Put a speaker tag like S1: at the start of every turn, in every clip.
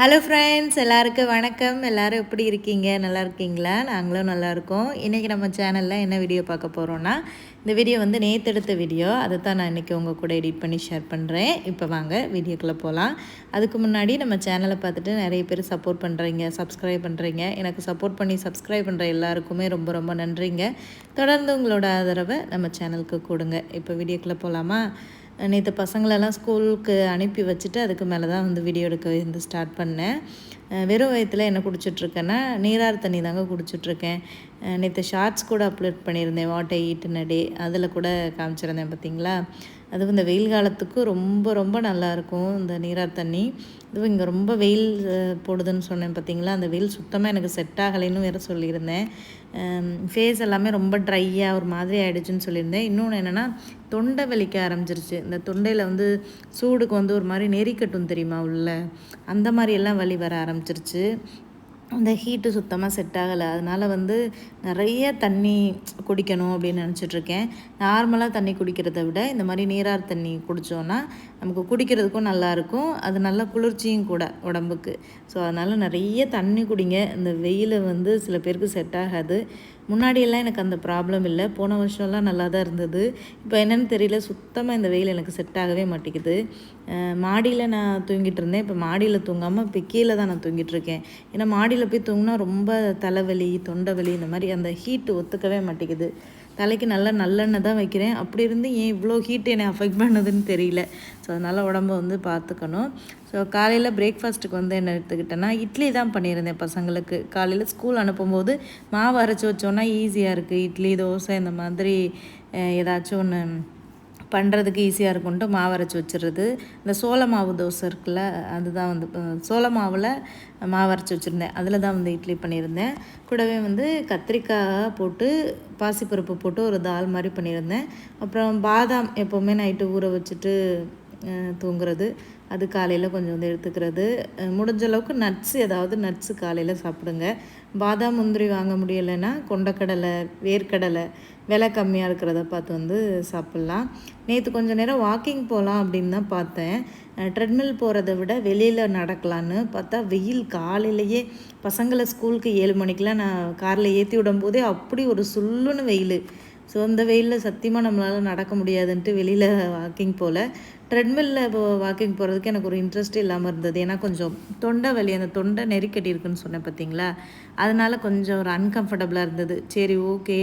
S1: hello friends எல்லாருக்கும் வணக்கம் எல்லோரும் எப்படி இருக்கீங்க நல்லா இருக்கீங்களா நாங்களும் நல்லாயிருக்கோம் இன்றைக்கி நம்ம சேனலில் என்ன வீடியோ பார்க்க போகிறோன்னா இந்த வீடியோ வந்து நேற்று எடுத்த வீடியோ அதை தான் நான் இன்றைக்கி உங்கள் கூட எடிட் பண்ணி ஷேர் பண்ணுறேன் இப்போ வாங்க வீடியோக்குள்ளே போகலாம் அதுக்கு முன்னாடி நம்ம சேனலை பார்த்துட்டு நிறைய பேர் சப்போர்ட் பண்ணுறீங்க சப்ஸ்கிரைப் பண்ணுறீங்க எனக்கு சப்போர்ட் பண்ணி சப்ஸ்கிரைப் பண்ணுற எல்லாருக்குமே ரொம்ப ரொம்ப நன்றிங்க தொடர்ந்து உங்களோட ஆதரவை நம்ம சேனலுக்கு கொடுங்க இப்போ வீடியோக்குள்ளே போகலாமா நேற்று பசங்களெல்லாம் ஸ்கூலுக்கு அனுப்பி வச்சுட்டு அதுக்கு மேலே தான் வந்து வீடியோ எடுக்க வந்து ஸ்டார்ட் பண்ணேன் வெறும் வயத்தில் என்ன குடிச்சிட்ருக்கேன்னா நீரார் தண்ணி தாங்க குடிச்சிட்ருக்கேன் நேற்று ஷார்ட்ஸ் கூட அப்லோட் பண்ணியிருந்தேன் வாட் ஐ ஈட்டுன டே அதில் கூட காமிச்சிருந்தேன் பார்த்தீங்களா அதுவும் இந்த வெயில் காலத்துக்கு ரொம்ப ரொம்ப நல்லாயிருக்கும் இந்த நீரார் தண்ணி இதுவும் இங்கே ரொம்ப வெயில் போடுதுன்னு சொன்னேன் பார்த்தீங்களா அந்த வெயில் சுத்தமாக எனக்கு செட் ஆகலைன்னு வேறு சொல்லியிருந்தேன் ஃபேஸ் எல்லாமே ரொம்ப ட்ரையாக ஒரு மாதிரி ஆகிடுச்சுன்னு சொல்லியிருந்தேன் இன்னொன்று என்னென்னா தொண்டை வலிக்க ஆரம்பிச்சிருச்சு இந்த தொண்டையில் வந்து சூடுக்கு வந்து ஒரு மாதிரி நெறிக்கட்டும் தெரியுமா உள்ள அந்த மாதிரியெல்லாம் வலி வர ஆரம்பிச்சிருச்சு அந்த ஹீட்டு சுத்தமாக செட் ஆகலை அதனால் வந்து நிறைய தண்ணி குடிக்கணும் அப்படின்னு நினச்சிட்ருக்கேன் நார்மலாக தண்ணி குடிக்கிறத விட இந்த மாதிரி நீரார் தண்ணி குடித்தோன்னா நமக்கு குடிக்கிறதுக்கும் நல்லாயிருக்கும் அது நல்ல குளிர்ச்சியும் கூட உடம்புக்கு ஸோ அதனால் நிறைய தண்ணி குடிங்க இந்த வெயில் வந்து சில பேருக்கு செட் ஆகாது முன்னாடியெல்லாம் எனக்கு அந்த ப்ராப்ளம் இல்லை போன வருஷம்லாம் நல்லா தான் இருந்தது இப்போ என்னென்னு தெரியல சுத்தமாக இந்த வெயில் எனக்கு செட் ஆகவே மாட்டேங்குது மாடியில் நான் தூங்கிட்டு இருந்தேன் இப்போ மாடியில் தூங்காமல் இப்போ கீழே தான் நான் தூங்கிட்டுருக்கேன் ஏன்னா மாடியில் போய் தூங்கினா ரொம்ப தலைவலி தொண்டை வலி இந்த மாதிரி அந்த ஹீட்டு ஒத்துக்கவே மாட்டேங்குது தலைக்கு நல்லா நல்லெண்ணெய் தான் வைக்கிறேன் அப்படி இருந்து ஏன் இவ்வளோ ஹீட் என்னை அஃபெக்ட் பண்ணுதுன்னு தெரியல ஸோ அதனால் உடம்பு வந்து பார்த்துக்கணும் ஸோ காலையில் பிரேக்ஃபாஸ்ட்டுக்கு வந்து என்ன எடுத்துக்கிட்டேன்னா இட்லி தான் பண்ணியிருந்தேன் பசங்களுக்கு காலையில் ஸ்கூல் அனுப்பும்போது மாவு அரைச்சி வச்சோன்னா ஈஸியாக இருக்குது இட்லி தோசை இந்த மாதிரி ஏதாச்சும் ஒன்று பண்ணுறதுக்கு ஈஸியாக இருக்கும்ட்டு மாவு அரைச்சி வச்சுருது இந்த சோள மாவு தோசை இருக்குல்ல அதுதான் வந்து சோள மாவில் மாவு அரைச்சி வச்சுருந்தேன் அதில் தான் வந்து இட்லி பண்ணியிருந்தேன் கூடவே வந்து கத்திரிக்காய் போட்டு பாசிப்பருப்பு போட்டு ஒரு தால் மாதிரி பண்ணியிருந்தேன் அப்புறம் பாதாம் எப்போவுமே நைட்டு ஊற வச்சுட்டு தூங்குறது அது காலையில் கொஞ்சம் வந்து எடுத்துக்கிறது முடிஞ்ச அளவுக்கு நட்ஸ் ஏதாவது நட்ஸு காலையில் சாப்பிடுங்க பாதாம் முந்திரி வாங்க முடியலைன்னா கொண்டக்கடலை வேர்க்கடலை விலை கம்மியாக இருக்கிறத பார்த்து வந்து சாப்பிட்லாம் நேற்று கொஞ்சம் நேரம் வாக்கிங் போகலாம் அப்படின்னு தான் பார்த்தேன் ட்ரெட்மில் போகிறத விட வெளியில் நடக்கலான்னு பார்த்தா வெயில் காலையிலேயே பசங்களை ஸ்கூலுக்கு ஏழு மணிக்கெலாம் நான் காரில் ஏற்றி விடும்போதே அப்படி ஒரு சுல்லுன்னு வெயில் ஸோ அந்த வெயிலில் சத்தியமாக நம்மளால் நடக்க முடியாதுன்ட்டு வெளியில் வாக்கிங் போல் ட்ரெட்மில்ல இப்போ வாக்கிங் போகிறதுக்கு எனக்கு ஒரு இன்ட்ரெஸ்ட் இல்லாமல் இருந்தது ஏன்னா கொஞ்சம் தொண்டை வலி அந்த தொண்டை நெருக்கடி இருக்குன்னு சொன்னேன் பார்த்தீங்களா அதனால் கொஞ்சம் ஒரு அன்கம்ஃபர்டபுளாக இருந்தது சரி ஓகே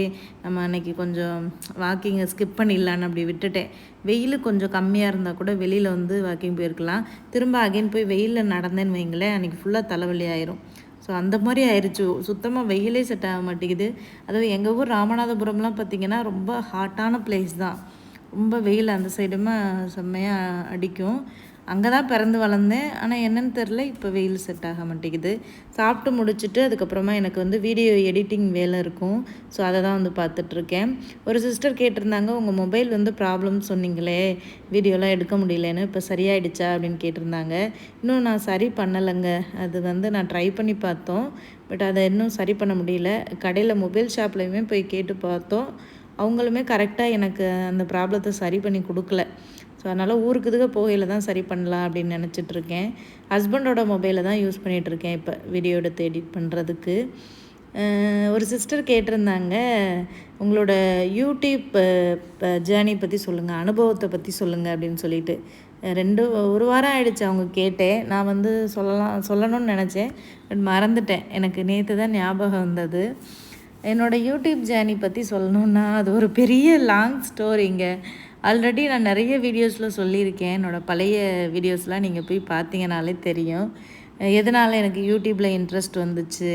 S1: நம்ம அன்றைக்கி கொஞ்சம் வாக்கிங்கை ஸ்கிப் பண்ணிடலான்னு அப்படி விட்டுட்டேன் வெயில் கொஞ்சம் கம்மியாக இருந்தால் கூட வெளியில் வந்து வாக்கிங் போயிருக்கலாம் திரும்ப அகைன் போய் வெயிலில் நடந்தேன்னு வைங்களேன் அன்றைக்கி ஃபுல்லாக தலைவலி ஆயிரும் ஸோ அந்த மாதிரி ஆயிடுச்சு சுத்தமாக வெயிலே செட் ஆக மாட்டேங்குது அதுவும் எங்கள் ஊர் ராமநாதபுரம்லாம் பார்த்திங்கன்னா ரொம்ப ஹாட்டான பிளேஸ் தான் ரொம்ப வெயில் அந்த சைடுமே செம்மையாக அடிக்கும் அங்கே தான் பிறந்து வளர்ந்தேன் ஆனால் என்னன்னு தெரில இப்போ வெயில் செட் ஆக மாட்டேங்குது சாப்பிட்டு முடிச்சுட்டு அதுக்கப்புறமா எனக்கு வந்து வீடியோ எடிட்டிங் வேலை இருக்கும் ஸோ அதை தான் வந்து பார்த்துட்ருக்கேன் ஒரு சிஸ்டர் கேட்டிருந்தாங்க உங்கள் மொபைல் வந்து ப்ராப்ளம் சொன்னீங்களே வீடியோலாம் எடுக்க முடியலன்னு இப்போ சரியாயிடுச்சா அப்படின்னு கேட்டிருந்தாங்க இன்னும் நான் சரி பண்ணலைங்க அது வந்து நான் ட்ரை பண்ணி பார்த்தோம் பட் அதை இன்னும் சரி பண்ண முடியல கடையில் மொபைல் ஷாப்லையுமே போய் கேட்டு பார்த்தோம் அவங்களுமே கரெக்டாக எனக்கு அந்த ப்ராப்ளத்தை சரி பண்ணி கொடுக்கல ஸோ அதனால் ஊருக்கு இதுக்கு போகையில் தான் சரி பண்ணலாம் அப்படின்னு நினச்சிட்ருக்கேன் ஹஸ்பண்டோட மொபைலை தான் யூஸ் பண்ணிகிட்ருக்கேன் இப்போ வீடியோ எடுத்து எடிட் பண்ணுறதுக்கு ஒரு சிஸ்டர் கேட்டிருந்தாங்க உங்களோட யூடியூப் ஜேர்னி பற்றி சொல்லுங்கள் அனுபவத்தை பற்றி சொல்லுங்கள் அப்படின்னு சொல்லிட்டு ரெண்டு ஒரு வாரம் ஆகிடுச்சு அவங்க கேட்டேன் நான் வந்து சொல்லலாம் சொல்லணும்னு நினச்சேன் பட் மறந்துட்டேன் எனக்கு நேற்று தான் ஞாபகம் வந்தது என்னோடய யூடியூப் ஜேர்னி பற்றி சொல்லணுன்னா அது ஒரு பெரிய லாங் ஸ்டோரிங்க ஆல்ரெடி நான் நிறைய வீடியோஸில் சொல்லியிருக்கேன் என்னோடய பழைய வீடியோஸ்லாம் நீங்கள் போய் பார்த்தீங்கனாலே தெரியும் எதனால் எனக்கு யூடியூப்பில் இன்ட்ரெஸ்ட் வந்துச்சு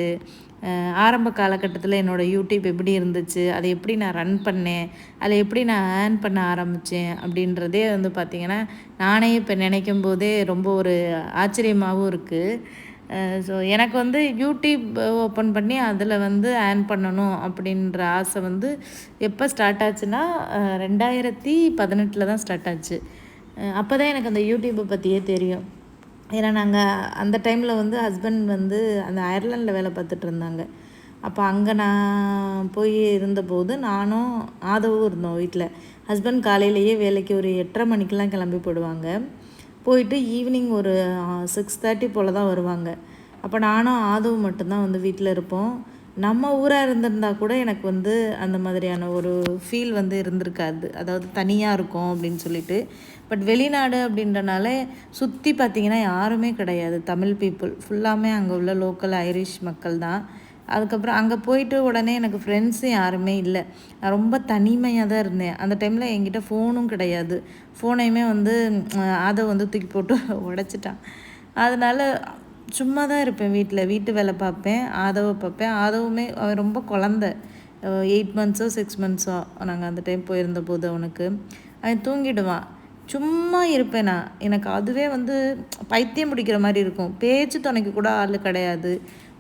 S1: ஆரம்ப காலகட்டத்தில் என்னோடய யூடியூப் எப்படி இருந்துச்சு அதை எப்படி நான் ரன் பண்ணேன் அதை எப்படி நான் ஏர்ன் பண்ண ஆரம்பித்தேன் அப்படின்றதே வந்து பார்த்திங்கன்னா நானே இப்போ நினைக்கும் போதே ரொம்ப ஒரு ஆச்சரியமாகவும் இருக்குது ஸோ எனக்கு வந்து யூடியூப் ஓப்பன் பண்ணி அதில் வந்து ஏர்ன் பண்ணணும் அப்படின்ற ஆசை வந்து எப்போ ஸ்டார்ட் ஆச்சுன்னா ரெண்டாயிரத்தி பதினெட்டில் தான் ஸ்டார்ட் ஆச்சு அப்போ தான் எனக்கு அந்த யூடியூப்பை பற்றியே தெரியும் ஏன்னா நாங்கள் அந்த டைமில் வந்து ஹஸ்பண்ட் வந்து அந்த அயர்லாண்டில் வேலை பார்த்துட்டு இருந்தாங்க அப்போ அங்கே நான் போய் இருந்தபோது நானும் ஆதவும் இருந்தோம் வீட்டில் ஹஸ்பண்ட் காலையிலேயே வேலைக்கு ஒரு எட்டரை மணிக்கெலாம் கிளம்பி போடுவாங்க போயிட்டு ஈவினிங் ஒரு சிக்ஸ் தேர்ட்டி போல் தான் வருவாங்க அப்போ நானும் ஆதவும் மட்டும்தான் வந்து வீட்டில் இருப்போம் நம்ம ஊராக இருந்திருந்தா கூட எனக்கு வந்து அந்த மாதிரியான ஒரு ஃபீல் வந்து இருந்திருக்காது அதாவது தனியாக இருக்கும் அப்படின்னு சொல்லிட்டு பட் வெளிநாடு அப்படின்றனால சுற்றி பார்த்திங்கன்னா யாருமே கிடையாது தமிழ் பீப்புள் ஃபுல்லாமே அங்கே உள்ள லோக்கல் ஐரிஷ் மக்கள் தான் அதுக்கப்புறம் அங்கே போயிட்டு உடனே எனக்கு ஃப்ரெண்ட்ஸும் யாருமே இல்லை நான் ரொம்ப தனிமையாக தான் இருந்தேன் அந்த டைமில் என்கிட்ட ஃபோனும் கிடையாது ஃபோனையுமே வந்து அதை வந்து தூக்கி போட்டு உடச்சிட்டான் அதனால் சும்மா தான் இருப்பேன் வீட்டில் வீட்டு வேலை பார்ப்பேன் ஆதவை பார்ப்பேன் ஆதவுமே அவன் ரொம்ப குழந்த எயிட் மந்த்ஸோ சிக்ஸ் மந்த்ஸோ நாங்கள் அந்த டைம் போயிருந்த போது அவனுக்கு அவன் தூங்கிடுவான் சும்மா இருப்பேன் நான் எனக்கு அதுவே வந்து பைத்தியம் பிடிக்கிற மாதிரி இருக்கும் பேச்சு துணைக்கு கூட ஆள் கிடையாது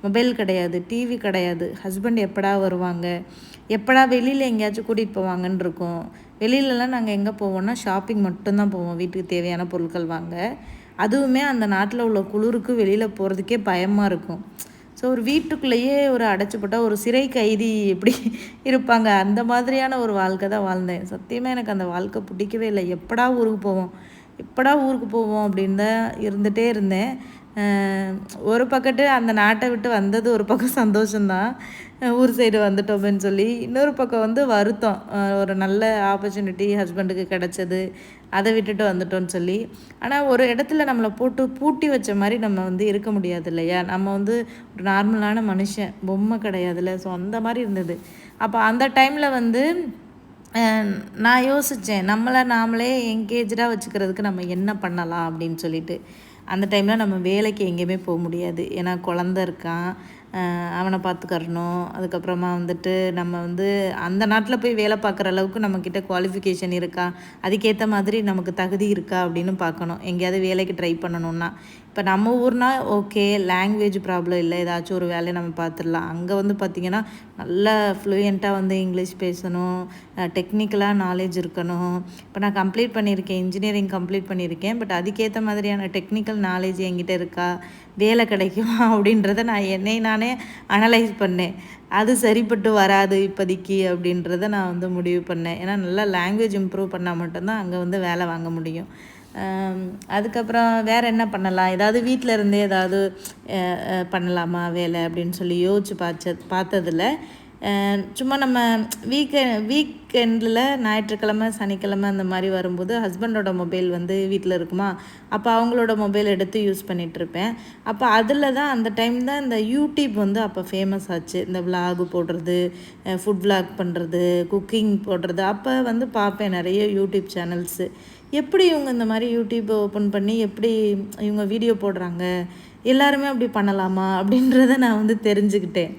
S1: மொபைல் கிடையாது டிவி கிடையாது ஹஸ்பண்ட் எப்படா வருவாங்க எப்படா வெளியில் எங்கேயாச்சும் கூட்டிகிட்டு போவாங்கன்னு இருக்கோம் வெளியிலலாம் நாங்கள் எங்கே போவோம்னா ஷாப்பிங் மட்டும்தான் போவோம் வீட்டுக்கு தேவையான பொருட்கள் வாங்க அதுவுமே அந்த நாட்டில் உள்ள குளிருக்கு வெளியில் போகிறதுக்கே பயமாக இருக்கும் ஸோ ஒரு வீட்டுக்குள்ளேயே ஒரு அடைச்சிப்பட்டால் ஒரு சிறை கைதி எப்படி இருப்பாங்க அந்த மாதிரியான ஒரு வாழ்க்கை தான் வாழ்ந்தேன் சத்தியமாக எனக்கு அந்த வாழ்க்கை பிடிக்கவே இல்லை எப்படா ஊருக்கு போவோம் எப்படா ஊருக்கு போவோம் அப்படின்னு தான் இருந்துகிட்டே இருந்தேன் ஒரு பக்கத்து அந்த நாட்டை விட்டு வந்தது ஒரு பக்கம் சந்தோஷந்தான் ஊர் சைடு அப்படின்னு சொல்லி இன்னொரு பக்கம் வந்து வருத்தம் ஒரு நல்ல ஆப்பர்ச்சுனிட்டி ஹஸ்பண்டுக்கு கிடச்சது அதை விட்டுட்டு வந்துட்டோம்னு சொல்லி ஆனால் ஒரு இடத்துல நம்மளை போட்டு பூட்டி வச்ச மாதிரி நம்ம வந்து இருக்க முடியாது இல்லையா நம்ம வந்து ஒரு நார்மலான மனுஷன் பொம்மை கிடையாதுல ஸோ அந்த மாதிரி இருந்தது அப்போ அந்த டைமில் வந்து நான் யோசித்தேன் நம்மளை நாமளே என்கேஜாக வச்சுக்கிறதுக்கு நம்ம என்ன பண்ணலாம் அப்படின்னு சொல்லிட்டு அந்த டைமில் நம்ம வேலைக்கு எங்கேயுமே போக முடியாது ஏன்னா குழந்த இருக்கான் அவனை பார்த்துக்கறணும் அதுக்கப்புறமா வந்துட்டு நம்ம வந்து அந்த நாட்டில் போய் வேலை பார்க்குற அளவுக்கு நம்மக்கிட்ட குவாலிஃபிகேஷன் இருக்கா அதுக்கேற்ற மாதிரி நமக்கு தகுதி இருக்கா அப்படின்னு பார்க்கணும் எங்கேயாவது வேலைக்கு ட்ரை பண்ணணுன்னா இப்போ நம்ம ஊர்னால் ஓகே லாங்குவேஜ் ப்ராப்ளம் இல்லை ஏதாச்சும் ஒரு வேலையை நம்ம பார்த்துடலாம் அங்கே வந்து பார்த்திங்கன்னா நல்லா ஃப்ளூயண்ட்டாக வந்து இங்கிலீஷ் பேசணும் டெக்னிக்கலாக நாலேஜ் இருக்கணும் இப்போ நான் கம்ப்ளீட் பண்ணியிருக்கேன் இன்ஜினியரிங் கம்ப்ளீட் பண்ணியிருக்கேன் பட் அதுக்கேற்ற மாதிரியான டெக்னிக்கல் நாலேஜ் என்கிட்ட இருக்கா வேலை கிடைக்குமா அப்படின்றத நான் என்னை நானே அனலைஸ் பண்ணேன் அது சரிப்பட்டு வராது இப்போதைக்கு அப்படின்றத நான் வந்து முடிவு பண்ணேன் ஏன்னா நல்லா லாங்குவேஜ் இம்ப்ரூவ் பண்ணால் மட்டும்தான் அங்கே வந்து வேலை வாங்க முடியும் அதுக்கப்புறம் வேறு என்ன பண்ணலாம் ஏதாவது வீட்டில் இருந்தே ஏதாவது பண்ணலாமா வேலை அப்படின்னு சொல்லி யோசிச்சு பார்த்த பார்த்ததில் சும்மா நம்ம வீக்க வீக் எண்டில் ஞாயிற்றுக்கிழமை சனிக்கிழமை அந்த மாதிரி வரும்போது ஹஸ்பண்டோட மொபைல் வந்து வீட்டில் இருக்குமா அப்போ அவங்களோட மொபைல் எடுத்து யூஸ் பண்ணிகிட்ருப்பேன் அப்போ அதில் தான் அந்த டைம் தான் இந்த யூடியூப் வந்து அப்போ ஃபேமஸ் ஆச்சு இந்த விலாகு போடுறது ஃபுட் விலாக் பண்ணுறது குக்கிங் போடுறது அப்போ வந்து பார்ப்பேன் நிறைய யூடியூப் சேனல்ஸு எப்படி இவங்க இந்த மாதிரி யூடியூப் ஓப்பன் பண்ணி எப்படி இவங்க வீடியோ போடுறாங்க எல்லாருமே அப்படி பண்ணலாமா அப்படின்றத நான் வந்து தெரிஞ்சுக்கிட்டேன்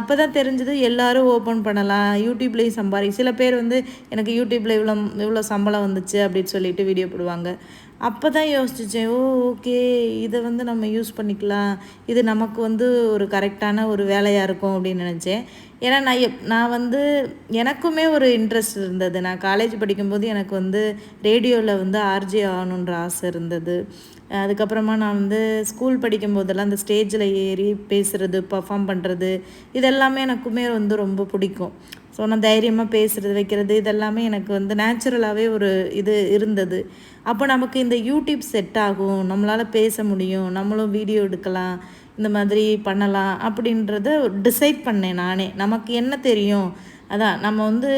S1: அப்போ தான் தெரிஞ்சது எல்லோரும் ஓப்பன் பண்ணலாம் யூடியூப்லேயும் சம்பாதி சில பேர் வந்து எனக்கு யூடியூப்பில் இவ்வளோ இவ்வளோ சம்பளம் வந்துச்சு அப்படின்னு சொல்லிட்டு வீடியோ போடுவாங்க அப்போ தான் யோசிச்சேன் ஓ ஓகே இதை வந்து நம்ம யூஸ் பண்ணிக்கலாம் இது நமக்கு வந்து ஒரு கரெக்டான ஒரு வேலையாக இருக்கும் அப்படின்னு நினச்சேன் ஏன்னா நான் எப் நான் வந்து எனக்குமே ஒரு இன்ட்ரெஸ்ட் இருந்தது நான் காலேஜ் படிக்கும்போது எனக்கு வந்து ரேடியோவில் வந்து ஆர்ஜே ஆகணுன்ற ஆசை இருந்தது அதுக்கப்புறமா நான் வந்து ஸ்கூல் படிக்கும் போதெல்லாம் அந்த ஸ்டேஜில் ஏறி பேசுகிறது பர்ஃபார்ம் பண்ணுறது இதெல்லாமே எனக்குமே வந்து ரொம்ப பிடிக்கும் ஸோ நான் தைரியமாக பேசுகிறது வைக்கிறது இதெல்லாமே எனக்கு வந்து நேச்சுரலாகவே ஒரு இது இருந்தது அப்போ நமக்கு இந்த யூடியூப் செட் ஆகும் நம்மளால் பேச முடியும் நம்மளும் வீடியோ எடுக்கலாம் இந்த மாதிரி பண்ணலாம் அப்படின்றத டிசைட் பண்ணேன் நானே நமக்கு என்ன தெரியும் அதான் நம்ம வந்து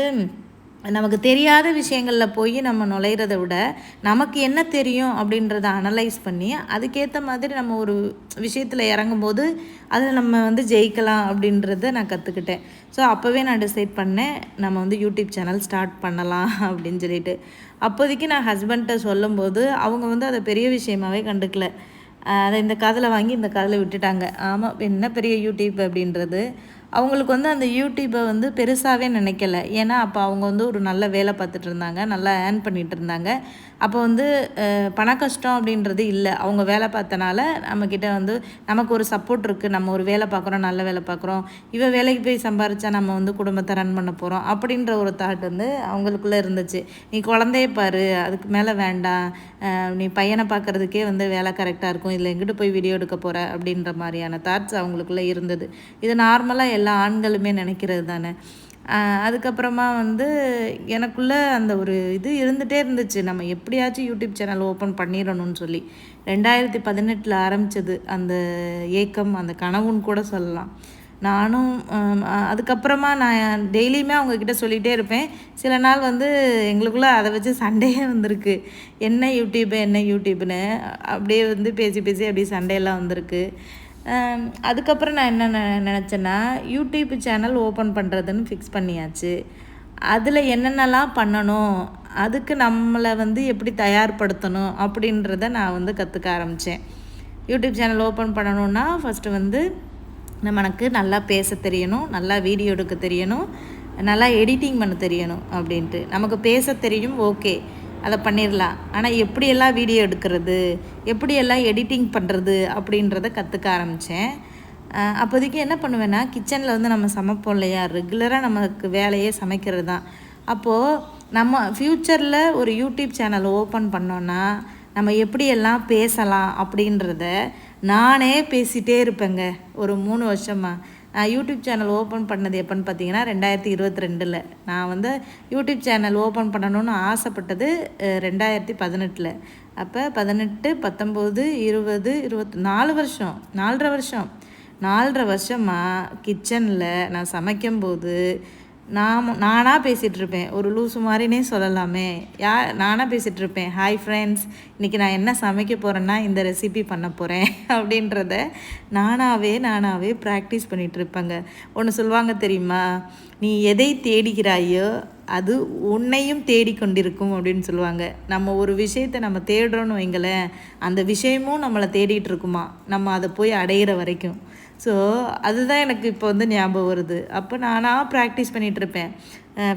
S1: நமக்கு தெரியாத விஷயங்களில் போய் நம்ம நுழையிறத விட நமக்கு என்ன தெரியும் அப்படின்றத அனலைஸ் பண்ணி அதுக்கேற்ற மாதிரி நம்ம ஒரு விஷயத்தில் இறங்கும்போது அதில் நம்ம வந்து ஜெயிக்கலாம் அப்படின்றத நான் கற்றுக்கிட்டேன் ஸோ அப்போவே நான் டிசைட் பண்ணேன் நம்ம வந்து யூடியூப் சேனல் ஸ்டார்ட் பண்ணலாம் அப்படின்னு சொல்லிட்டு அப்போதைக்கு நான் ஹஸ்பண்ட்டை சொல்லும்போது அவங்க வந்து அதை பெரிய விஷயமாகவே கண்டுக்கல அதை இந்த காதில் வாங்கி இந்த காதில் விட்டுட்டாங்க ஆமாம் என்ன பெரிய யூடியூப் அப்படின்றது அவங்களுக்கு வந்து அந்த யூடியூப்பை வந்து பெருசாகவே நினைக்கல ஏன்னா அப்போ அவங்க வந்து ஒரு நல்ல வேலை பார்த்துட்டு இருந்தாங்க நல்லா ஏர்ன் பண்ணிகிட்டு இருந்தாங்க அப்போ வந்து பண கஷ்டம் அப்படின்றது இல்லை அவங்க வேலை பார்த்தனால நம்மக்கிட்ட வந்து நமக்கு ஒரு சப்போர்ட் இருக்குது நம்ம ஒரு வேலை பார்க்குறோம் நல்ல வேலை பார்க்குறோம் இவன் வேலைக்கு போய் சம்பாரிச்சா நம்ம வந்து குடும்பத்தை ரன் பண்ண போகிறோம் அப்படின்ற ஒரு தாட் வந்து அவங்களுக்குள்ளே இருந்துச்சு நீ குழந்தைய பாரு அதுக்கு மேலே வேண்டாம் நீ பையனை பார்க்குறதுக்கே வந்து வேலை கரெக்டாக இருக்கும் இல்லை எங்கிட்ட போய் வீடியோ எடுக்க போகிற அப்படின்ற மாதிரியான தாட்ஸ் அவங்களுக்குள்ளே இருந்தது இது நார்மலாக எல்லா ஆண்களுமே நினைக்கிறது தானே அதுக்கப்புறமா வந்து எனக்குள்ளே அந்த ஒரு இது இருந்துகிட்டே இருந்துச்சு நம்ம எப்படியாச்சும் யூடியூப் சேனல் ஓப்பன் பண்ணிடணும்னு சொல்லி ரெண்டாயிரத்தி பதினெட்டில் ஆரம்பித்தது அந்த ஏக்கம் அந்த கனவுன்னு கூட சொல்லலாம் நானும் அதுக்கப்புறமா நான் டெய்லியுமே அவங்கக்கிட்ட சொல்லிகிட்டே இருப்பேன் சில நாள் வந்து எங்களுக்குள்ளே அதை வச்சு சண்டையே வந்திருக்கு என்ன யூடியூப்பு என்ன யூடியூப்னு அப்படியே வந்து பேசி பேசி அப்படியே சண்டையெல்லாம் வந்திருக்கு அதுக்கப்புறம் நான் என்ன நினச்சேன்னா யூடியூப் சேனல் ஓப்பன் பண்ணுறதுன்னு ஃபிக்ஸ் பண்ணியாச்சு அதில் என்னென்னலாம் பண்ணணும் அதுக்கு நம்மளை வந்து எப்படி தயார்படுத்தணும் அப்படின்றத நான் வந்து கற்றுக்க ஆரம்பித்தேன் யூடியூப் சேனல் ஓப்பன் பண்ணணுன்னா ஃபஸ்ட்டு வந்து நமக்கு நல்லா பேச தெரியணும் நல்லா வீடியோ எடுக்க தெரியணும் நல்லா எடிட்டிங் பண்ண தெரியணும் அப்படின்ட்டு நமக்கு பேச தெரியும் ஓகே அதை பண்ணிடலாம் ஆனால் எப்படியெல்லாம் வீடியோ எடுக்கிறது எப்படியெல்லாம் எடிட்டிங் பண்ணுறது அப்படின்றத கற்றுக்க ஆரம்பித்தேன் அப்போதைக்கு என்ன பண்ணுவேன்னா கிச்சனில் வந்து நம்ம சமைப்போம் இல்லையா ரெகுலராக நமக்கு வேலையே சமைக்கிறது தான் அப்போது நம்ம ஃப்யூச்சரில் ஒரு யூடியூப் சேனல் ஓப்பன் பண்ணோன்னா நம்ம எப்படியெல்லாம் பேசலாம் அப்படின்றத நானே பேசிகிட்டே இருப்பேங்க ஒரு மூணு வருஷமாக யூடியூப் சேனல் ஓப்பன் பண்ணது எப்போன்னு பார்த்தீங்கன்னா ரெண்டாயிரத்தி இருபத்தி ரெண்டில் நான் வந்து யூடியூப் சேனல் ஓப்பன் பண்ணணும்னு ஆசைப்பட்டது ரெண்டாயிரத்தி பதினெட்டில் அப்போ பதினெட்டு பத்தொம்போது இருபது இருபத்தி நாலு வருஷம் நாலரை வருஷம் நாலரை வருஷமாக கிச்சனில் நான் சமைக்கும்போது நாம் நானாக பேசிகிட்ருப்பேன் ஒரு லூசு மாதிரினே சொல்லலாமே யா நானாக பேசிகிட்ருப்பேன் ஹாய் ஃப்ரெண்ட்ஸ் இன்றைக்கி நான் என்ன சமைக்க போகிறேன்னா இந்த ரெசிபி பண்ண போகிறேன் அப்படின்றத நானாகவே நானாகவே ப்ராக்டிஸ் பண்ணிகிட்ருப்பேங்க ஒன்று சொல்லுவாங்க தெரியுமா நீ எதை தேடுகிறாயோ அது உன்னையும் தேடிக்கொண்டிருக்கும் அப்படின்னு சொல்லுவாங்க நம்ம ஒரு விஷயத்தை நம்ம தேடுறோன்னு வைங்களேன் அந்த விஷயமும் நம்மளை தேடிட்டு இருக்குமா நம்ம அதை போய் அடையிற வரைக்கும் ஸோ அதுதான் எனக்கு இப்போ வந்து ஞாபகம் வருது அப்போ நானாக ப்ராக்டிஸ் பண்ணிகிட்ருப்பேன்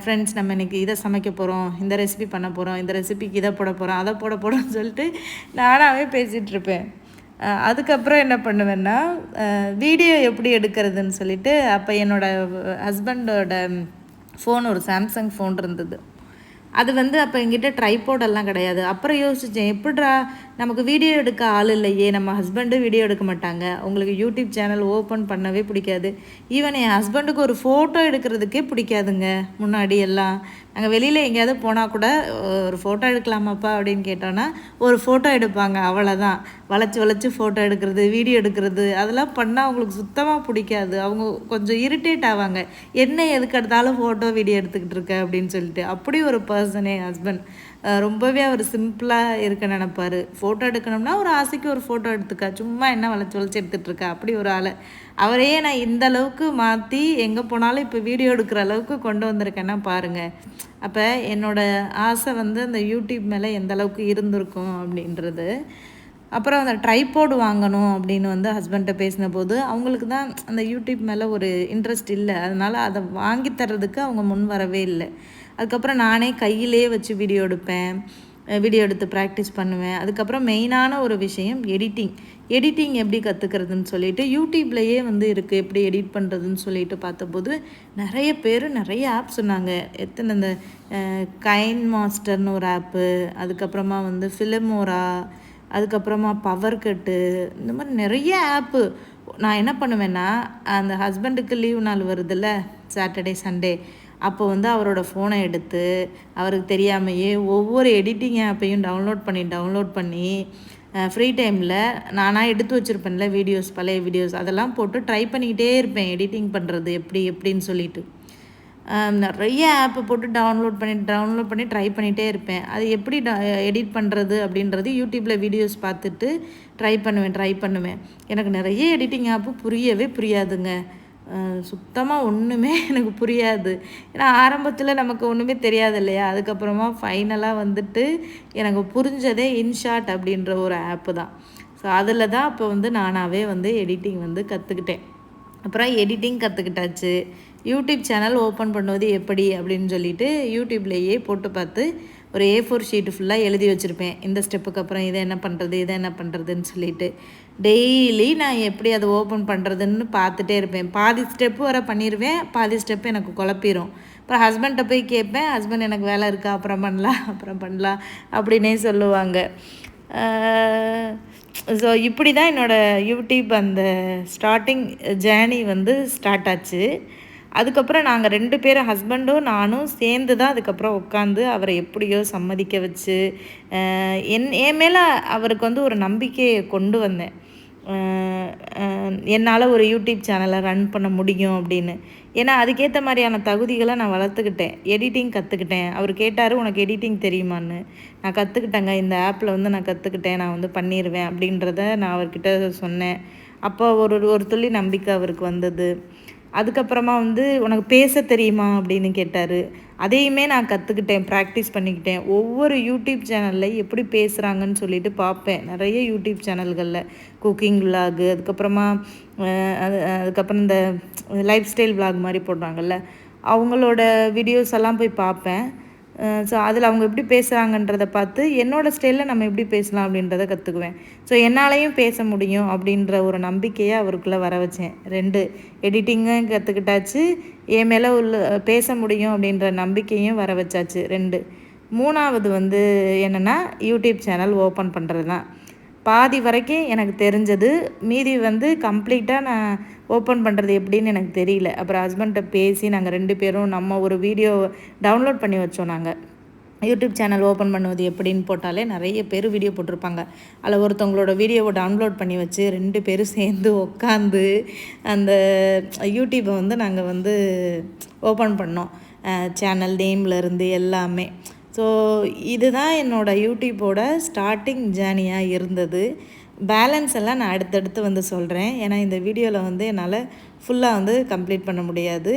S1: ஃப்ரெண்ட்ஸ் நம்ம இன்றைக்கி இதை சமைக்க போகிறோம் இந்த ரெசிபி பண்ண போகிறோம் இந்த ரெசிபிக்கு இதை போட போகிறோம் அதை போட போகிறோம்னு சொல்லிட்டு நானாகவே பேசிகிட்ருப்பேன் அதுக்கப்புறம் என்ன பண்ணுவேன்னா வீடியோ எப்படி எடுக்கிறதுன்னு சொல்லிட்டு அப்போ என்னோடய ஹஸ்பண்டோட ஃபோன் ஒரு சாம்சங் ஃபோன் இருந்தது அது வந்து அப்போ எங்கிட்ட ட்ரைபோர்டெல்லாம் கிடையாது அப்புறம் யோசித்தேன் எப்படிடா நமக்கு வீடியோ எடுக்க ஆள் இல்லையே நம்ம ஹஸ்பண்டும் வீடியோ எடுக்க மாட்டாங்க உங்களுக்கு யூடியூப் சேனல் ஓப்பன் பண்ணவே பிடிக்காது ஈவன் என் ஹஸ்பண்டுக்கு ஒரு ஃபோட்டோ எடுக்கிறதுக்கே பிடிக்காதுங்க முன்னாடி எல்லாம் நாங்கள் வெளியில் எங்கேயாவது போனால் கூட ஒரு ஃபோட்டோ எடுக்கலாமாப்பா அப்படின்னு கேட்டோன்னா ஒரு ஃபோட்டோ எடுப்பாங்க அவ்வளோதான் வளைச்சி வளைச்சி ஃபோட்டோ எடுக்கிறது வீடியோ எடுக்கிறது அதெல்லாம் பண்ணால் அவங்களுக்கு சுத்தமாக பிடிக்காது அவங்க கொஞ்சம் இரிட்டேட் ஆவாங்க என்ன எதுக்கு எடுத்தாலும் ஃபோட்டோ வீடியோ எடுத்துக்கிட்டு இருக்க அப்படின்னு சொல்லிட்டு அப்படி ஒரு பர்சன் என் ஹஸ்பண்ட் ரொம்பவே அவர் சிம்பிளாக இருக்க நினப்பார் ஃபோட்டோ எடுக்கணும்னா ஒரு ஆசைக்கு ஒரு ஃபோட்டோ எடுத்துக்கா சும்மா என்ன வளைச்சி வளைச்சி எடுத்துகிட்ருக்கா அப்படி ஒரு ஆள் அவரையே நான் இந்த அளவுக்கு மாற்றி எங்கே போனாலும் இப்போ வீடியோ எடுக்கிற அளவுக்கு கொண்டு வந்திருக்கேன்னா பாருங்கள் அப்போ என்னோடய ஆசை வந்து அந்த யூடியூப் மேலே எந்த அளவுக்கு இருந்திருக்கும் அப்படின்றது அப்புறம் அந்த ட்ரைபோர்டு வாங்கணும் அப்படின்னு வந்து ஹஸ்பண்ட்டை பேசின போது அவங்களுக்கு தான் அந்த யூடியூப் மேலே ஒரு இன்ட்ரெஸ்ட் இல்லை அதனால் அதை வாங்கி தர்றதுக்கு அவங்க முன் வரவே இல்லை அதுக்கப்புறம் நானே கையிலே வச்சு வீடியோ எடுப்பேன் வீடியோ எடுத்து ப்ராக்டிஸ் பண்ணுவேன் அதுக்கப்புறம் மெயினான ஒரு விஷயம் எடிட்டிங் எடிட்டிங் எப்படி கற்றுக்கிறதுன்னு சொல்லிட்டு யூடியூப்லேயே வந்து இருக்குது எப்படி எடிட் பண்ணுறதுன்னு சொல்லிட்டு பார்த்தபோது நிறைய பேர் நிறைய ஆப் சொன்னாங்க எத்தனை இந்த கைன் மாஸ்டர்னு ஒரு ஆப்பு அதுக்கப்புறமா வந்து ஃபிலிமோரா அதுக்கப்புறமா பவர் கட்டு இந்த மாதிரி நிறைய ஆப்பு நான் என்ன பண்ணுவேன்னா அந்த ஹஸ்பண்டுக்கு லீவ் நாள் வருதுல்ல சாட்டர்டே சண்டே அப்போ வந்து அவரோட ஃபோனை எடுத்து அவருக்கு தெரியாமையே ஒவ்வொரு எடிட்டிங் ஆப்பையும் டவுன்லோட் பண்ணி டவுன்லோட் பண்ணி ஃப்ரீ டைமில் நானாக எடுத்து வச்சுருப்பேன்ல வீடியோஸ் பழைய வீடியோஸ் அதெல்லாம் போட்டு ட்ரை பண்ணிக்கிட்டே இருப்பேன் எடிட்டிங் பண்ணுறது எப்படி எப்படின்னு சொல்லிட்டு நிறைய ஆப்பை போட்டு டவுன்லோட் பண்ணி டவுன்லோட் பண்ணி ட்ரை பண்ணிகிட்டே இருப்பேன் அது எப்படி எடிட் பண்ணுறது அப்படின்றது யூடியூப்பில் வீடியோஸ் பார்த்துட்டு ட்ரை பண்ணுவேன் ட்ரை பண்ணுவேன் எனக்கு நிறைய எடிட்டிங் ஆப்பு புரியவே புரியாதுங்க சுத்தமாக ஒன்றுமே எனக்கு புரியாது ஏன்னா ஆரம்பத்தில் நமக்கு ஒன்றுமே தெரியாது இல்லையா அதுக்கப்புறமா ஃபைனலாக வந்துட்டு எனக்கு புரிஞ்சதே இன்ஷாட் அப்படின்ற ஒரு ஆப்பு தான் ஸோ அதில் தான் அப்போ வந்து நானாகவே வந்து எடிட்டிங் வந்து கற்றுக்கிட்டேன் அப்புறம் எடிட்டிங் கற்றுக்கிட்டாச்சு யூடியூப் சேனல் ஓப்பன் பண்ணுவது எப்படி அப்படின்னு சொல்லிட்டு யூடியூப்லேயே போட்டு பார்த்து ஒரு ஏ ஃபோர் ஷீட்டு ஃபுல்லாக எழுதி வச்சுருப்பேன் இந்த ஸ்டெப்புக்கு அப்புறம் இதை என்ன பண்ணுறது இதை என்ன பண்ணுறதுன்னு சொல்லிட்டு டெய்லி நான் எப்படி அதை ஓப்பன் பண்ணுறதுன்னு பார்த்துட்டே இருப்பேன் பாதி ஸ்டெப்பு வர பண்ணிடுவேன் பாதி ஸ்டெப்பு எனக்கு குழப்பிடும் அப்புறம் ஹஸ்பண்ட்டை போய் கேட்பேன் ஹஸ்பண்ட் எனக்கு வேலை இருக்கா அப்புறம் பண்ணலாம் அப்புறம் பண்ணலாம் அப்படின்னே சொல்லுவாங்க ஸோ இப்படி தான் என்னோடய யூடியூப் அந்த ஸ்டார்டிங் ஜேர்னி வந்து ஸ்டார்ட் ஆச்சு அதுக்கப்புறம் நாங்கள் ரெண்டு பேரும் ஹஸ்பண்டும் நானும் சேர்ந்து தான் அதுக்கப்புறம் உட்காந்து அவரை எப்படியோ சம்மதிக்க வச்சு என் என் மேலே அவருக்கு வந்து ஒரு நம்பிக்கையை கொண்டு வந்தேன் என்னால் ஒரு யூடியூப் சேனலை ரன் பண்ண முடியும் அப்படின்னு ஏன்னா அதுக்கேற்ற மாதிரியான தகுதிகளை நான் வளர்த்துக்கிட்டேன் எடிட்டிங் கற்றுக்கிட்டேன் அவர் கேட்டார் உனக்கு எடிட்டிங் தெரியுமான்னு நான் கற்றுக்கிட்டேங்க இந்த ஆப்பில் வந்து நான் கற்றுக்கிட்டேன் நான் வந்து பண்ணிடுவேன் அப்படின்றத நான் அவர்கிட்ட சொன்னேன் அப்போ ஒரு ஒரு துள்ளி நம்பிக்கை அவருக்கு வந்தது அதுக்கப்புறமா வந்து உனக்கு பேச தெரியுமா அப்படின்னு கேட்டார் அதையுமே நான் கற்றுக்கிட்டேன் ப்ராக்டிஸ் பண்ணிக்கிட்டேன் ஒவ்வொரு யூடியூப் சேனலில் எப்படி பேசுகிறாங்கன்னு சொல்லிட்டு பார்ப்பேன் நிறைய யூடியூப் சேனல்களில் குக்கிங் விலாகு அதுக்கப்புறமா அது அதுக்கப்புறம் இந்த லைஃப் ஸ்டைல் விலாக் மாதிரி போடுறாங்கல்ல அவங்களோட வீடியோஸ் எல்லாம் போய் பார்ப்பேன் ஸோ அதில் அவங்க எப்படி பேசுகிறாங்கன்றத பார்த்து என்னோடய ஸ்டைலில் நம்ம எப்படி பேசலாம் அப்படின்றத கற்றுக்குவேன் ஸோ என்னாலையும் பேச முடியும் அப்படின்ற ஒரு நம்பிக்கையை அவருக்குள்ளே வர வச்சேன் ரெண்டு எடிட்டிங்கும் கற்றுக்கிட்டாச்சு என் மேலே உள்ள பேச முடியும் அப்படின்ற நம்பிக்கையும் வர வச்சாச்சு ரெண்டு மூணாவது வந்து என்னென்னா யூடியூப் சேனல் ஓப்பன் பண்ணுறது தான் பாதி வரைக்கும் எனக்கு தெரிஞ்சது மீதி வந்து கம்ப்ளீட்டாக நான் ஓப்பன் பண்ணுறது எப்படின்னு எனக்கு தெரியல அப்புறம் ஹஸ்பண்ட்டை பேசி நாங்கள் ரெண்டு பேரும் நம்ம ஒரு வீடியோ டவுன்லோட் பண்ணி வச்சோம் நாங்கள் யூடியூப் சேனல் ஓப்பன் பண்ணுவது எப்படின்னு போட்டாலே நிறைய பேர் வீடியோ போட்டிருப்பாங்க அதில் ஒருத்தவங்களோட வீடியோவை டவுன்லோட் பண்ணி வச்சு ரெண்டு பேரும் சேர்ந்து உட்காந்து அந்த யூடியூப்பை வந்து நாங்கள் வந்து ஓப்பன் பண்ணோம் சேனல் நேம்லேருந்து எல்லாமே ஸோ இதுதான் என்னோடய யூடியூப்போட ஸ்டார்டிங் ஜேர்னியாக இருந்தது பேலன்ஸ் எல்லாம் நான் அடுத்தடுத்து வந்து சொல்கிறேன் ஏன்னா இந்த வீடியோவில் வந்து என்னால் ஃபுல்லாக வந்து கம்ப்ளீட் பண்ண முடியாது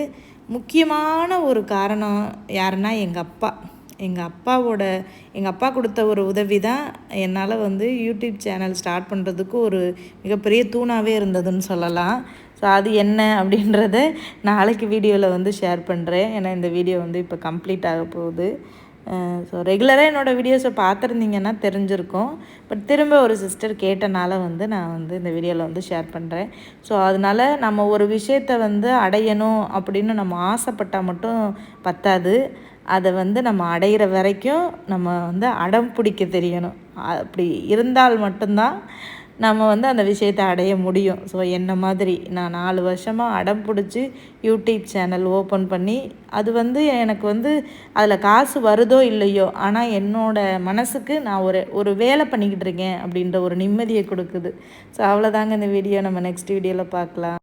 S1: முக்கியமான ஒரு காரணம் யாருன்னா எங்கள் அப்பா எங்கள் அப்பாவோட எங்கள் அப்பா கொடுத்த ஒரு உதவி தான் என்னால் வந்து யூடியூப் சேனல் ஸ்டார்ட் பண்ணுறதுக்கு ஒரு மிகப்பெரிய தூணாகவே இருந்ததுன்னு சொல்லலாம் ஸோ அது என்ன அப்படின்றத நாளைக்கு வீடியோவில் வந்து ஷேர் பண்ணுறேன் ஏன்னா இந்த வீடியோ வந்து இப்போ கம்ப்ளீட் ஆக போகுது ஸோ ரெகுலராக என்னோடய வீடியோஸை பார்த்துருந்தீங்கன்னா தெரிஞ்சிருக்கும் பட் திரும்ப ஒரு சிஸ்டர் கேட்டனால வந்து நான் வந்து இந்த வீடியோவில் வந்து ஷேர் பண்ணுறேன் ஸோ அதனால் நம்ம ஒரு விஷயத்தை வந்து அடையணும் அப்படின்னு நம்ம ஆசைப்பட்டால் மட்டும் பத்தாது அதை வந்து நம்ம அடையிற வரைக்கும் நம்ம வந்து அடம் பிடிக்க தெரியணும் அப்படி இருந்தால் மட்டும்தான் நம்ம வந்து அந்த விஷயத்தை அடைய முடியும் ஸோ என்ன மாதிரி நான் நாலு வருஷமாக அடம் பிடிச்சி யூடியூப் சேனல் ஓப்பன் பண்ணி அது வந்து எனக்கு வந்து அதில் காசு வருதோ இல்லையோ ஆனால் என்னோடய மனசுக்கு நான் ஒரு ஒரு வேலை பண்ணிக்கிட்டு இருக்கேன் அப்படின்ற ஒரு நிம்மதியை கொடுக்குது ஸோ அவ்வளோதாங்க இந்த வீடியோ நம்ம நெக்ஸ்ட் வீடியோவில் பார்க்கலாம்